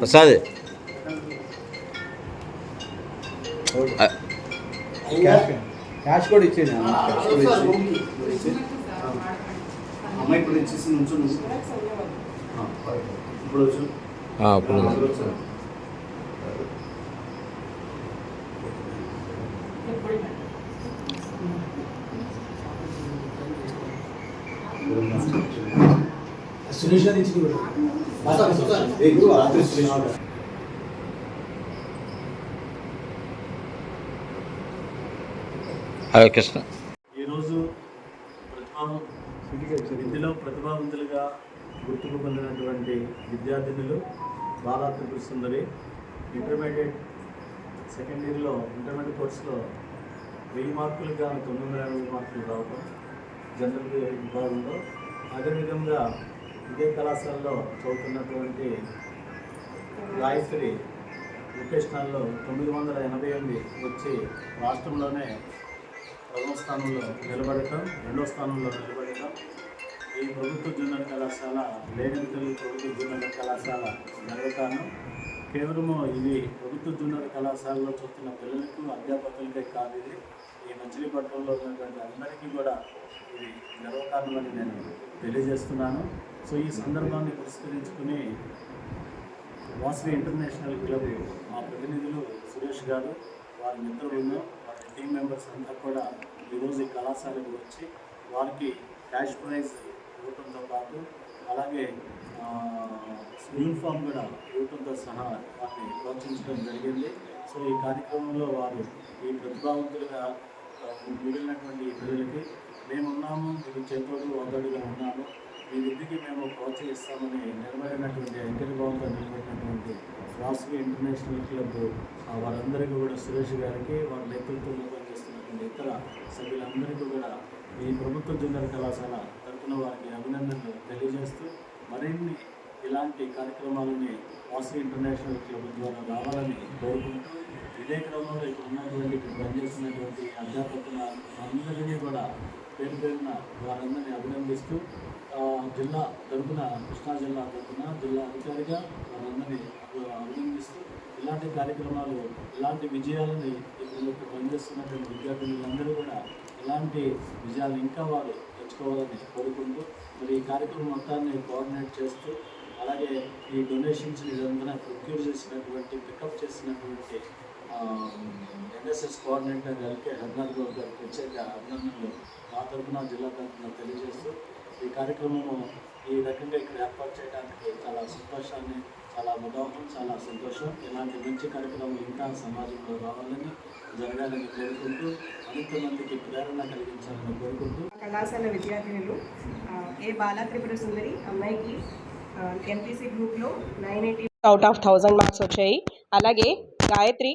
Prasad. Cash కూడా ఇచ్చేయండి. Cash కూడా ఇచ్చి అమ్మాయి ఇప్పుడు ఇచ్చేసి నుంచో ఇప్పుడు వచ్చు సురేష్ గారు ఇచ్చి హరే కృష్ణ ఈరోజు ప్రతిభా విద్యలో ప్రతిభావంతులుగా గుర్తింపు పొందినటువంటి విద్యార్థినులు బాలా త్రిపుర సుందరి ఇంటర్మీడియట్ సెకండ్ ఇయర్లో ఇంటర్మీడియట్ కోర్సులో వెయ్యి మార్కులకు గాను తొమ్మిది వందల యాభై మార్కులు రావడం జనరల్ విభాగంలో. అదేవిధంగా ఇదే కళాశాలలో చదువుతున్నటువంటి గాయత్రి వొకేషనల్లో తొమ్మిది వందల ఎనభై ఎనిమిది వచ్చి రాష్ట్రంలోనే ప్రథమ స్థానంలో నిలబడటం రెండో స్థానంలో నిలబడటం. ఈ ప్రభుత్వ జూనియర్ కళాశాల లేగంతల్లి ప్రభుత్వ జూనియర్ కళాశాల గర్వకారణం కేవలము ఇది ప్రభుత్వ జూనియర్ కళాశాలలో చూస్తున్న పిల్లలకు అధ్యాపకులకే కాదు ఇది. ఈ మచిలీపట్నంలో ఉన్నటువంటి అందరికీ కూడా ఇది గర్వకారణమని నేను తెలియజేస్తున్నాను. సో ఈ సందర్భాన్ని పురస్కరించుకుని వాసవి ఇంటర్నేషనల్ క్లబ్ మా ప్రతినిధులు సురేష్ గారు వారి మిత్రులను వారి టీం మెంబర్స్ అంతా కూడా ఈరోజు ఈ కళాశాలకు వచ్చి వారికి క్యాష్ ప్రైజ్ ఇవ్వటంతో పాటు అలాగే యూనిఫామ్ కూడా ఇవ్వటంతో సహా వారిని ప్రోత్సహించడం జరిగింది. సో ఈ కార్యక్రమంలో వారు ఈ ప్రతిభావంతులుగా మిగిలినటువంటి ప్రజలకి పిల్లలకి మేమున్నాము మీకు చేతోడు వదడుగా ఉన్నాము. మీ విద్యకి మేము ప్రోత్సహిస్తామని నిలబడినటువంటి ఎన్టీఆర్ భావంతో నిలబడినటువంటి వాసవి ఇంటర్నేషనల్ క్లబ్ వారందరికీ కూడా సురేష్ గారికి వారి నేతృత్వంలో పనిచేస్తున్నటువంటి ఇతర సభ్యులందరికీ కూడా ఈ ప్రభుత్వ జూనియర్ కళాశాల తరఫున వారికి అభినందనలు తెలియజేస్తూ మరిన్ని ఇలాంటి కార్యక్రమాలని వాసవి ఇంటర్నేషనల్ క్లబ్ ద్వారా రావాలని కోరుకుంటూ ఇదే క్రమంలో ఇక్కడ ఉన్నటువంటి ఇక్కడ పనిచేస్తున్నటువంటి అధ్యాపకుల అందరినీ కూడా పేరు పేరున వారందరినీ అభినందిస్తూ జిల్లా తరపున కృష్ణా జిల్లా తరపున జిల్లా అధికారిగా వారందరినీ అభినందిస్తూ ఇలాంటి కార్యక్రమాలు ఇలాంటి విజయాలని ఇప్పుడు పనిచేస్తున్నటువంటి విద్యార్థులందరూ కూడా ఇలాంటి విజయాలు ఇంకా వారు తెచ్చుకోవాలని కోరుకుంటూ మరి ఈ కార్యక్రమం మొత్తాన్ని కోఆర్డినేట్ చేస్తూ అలాగే ఈ డొనేషన్స్ ఇదంతా ప్రొక్యూర్ చేసినటువంటి పికప్ చేసినటువంటి NSS coordinator L K Harnath Goud గారికి ప్రత్యేక అభినందనలు మా తరఫున జిల్లా తరఫున తెలియజేస్తూ ఈ కార్యక్రమము ఈ రకంగా ఇక్కడ ఏర్పాటు చేయడానికి చాలా సంతోషాన్ని చాలా ముదాహం చాలా సంతోషం. ఇలాంటి మంచి కార్యక్రమాలు ఇంకా సమాజంలో రావాలని జరగాలని కోరుకుంటూ అనేక మందికి ప్రేరణ కలిగించాలని కోరుకుంటూ. కళాశాల విద్యార్థినులు ఏ బాలా త్రిపుర సుందరి అమ్మాయికి ఎంపీసీ గ్రూప్లో nine eighty out of thousand marks వచ్చాయి. అలాగే గాయత్రి